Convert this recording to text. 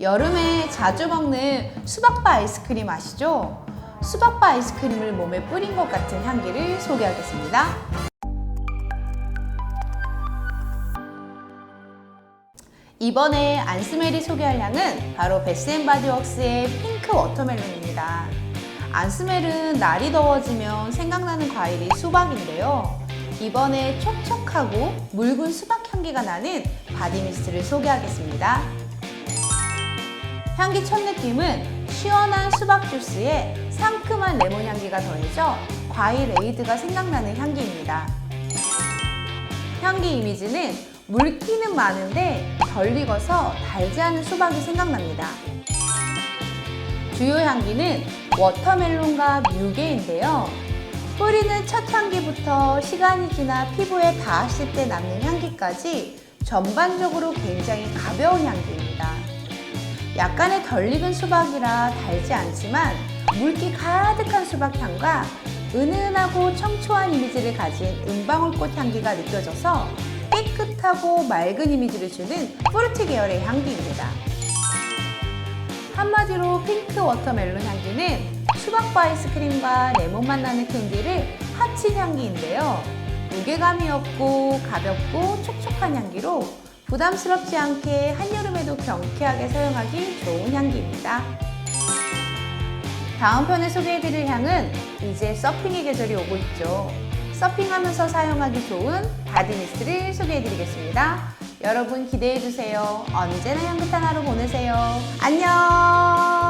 여름에 자주 먹는 수박바 아이스크림 아시죠? 수박바 아이스크림을 몸에 뿌린 것 같은 향기를 소개하겠습니다. 이번에 안스멜이 소개할 향은 바로 베스앤바디웍스의 핑크 워터멜론입니다. 안스멜은 날이 더워지면 생각나는 과일이 수박인데요. 이번에 촉촉하고 묽은 수박 향기가 나는 바디미스트를 소개하겠습니다. 향기 첫 느낌은 시원한 수박 주스에 상큼한 레몬 향기가 더해져 과일 에이드가 생각나는 향기입니다. 향기 이미지는 물기는 많은데 덜 익어서 달지 않은 수박이 생각납니다. 주요 향기는 워터멜론과 뮤게인데요. 뿌리는 첫 향기부터 시간이 지나 피부에 닿았을 때 남는 향기까지 전반적으로 굉장히 가벼운 향기입니다. 약간의 덜 익은 수박이라 달지 않지만 물기 가득한 수박 향과 은은하고 청초한 이미지를 가진 은방울꽃 향기가 느껴져서 깨끗하고 맑은 이미지를 주는 포르테 계열의 향기입니다. 한마디로 핑크 워터멜론 향기는 수박바 아이스크림과 레몬맛 나는 캔디를 합친 향기인데요. 무게감이 없고 가볍고 촉촉한 향기로 부담스럽지 않게 한여름에도 경쾌하게 사용하기 좋은 향기입니다. 다음 편에 소개해드릴 향은 이제 서핑의 계절이 오고 있죠. 서핑하면서 사용하기 좋은 바디미스트를 소개해드리겠습니다. 여러분 기대해주세요. 언제나 향긋한 하루 보내세요. 안녕!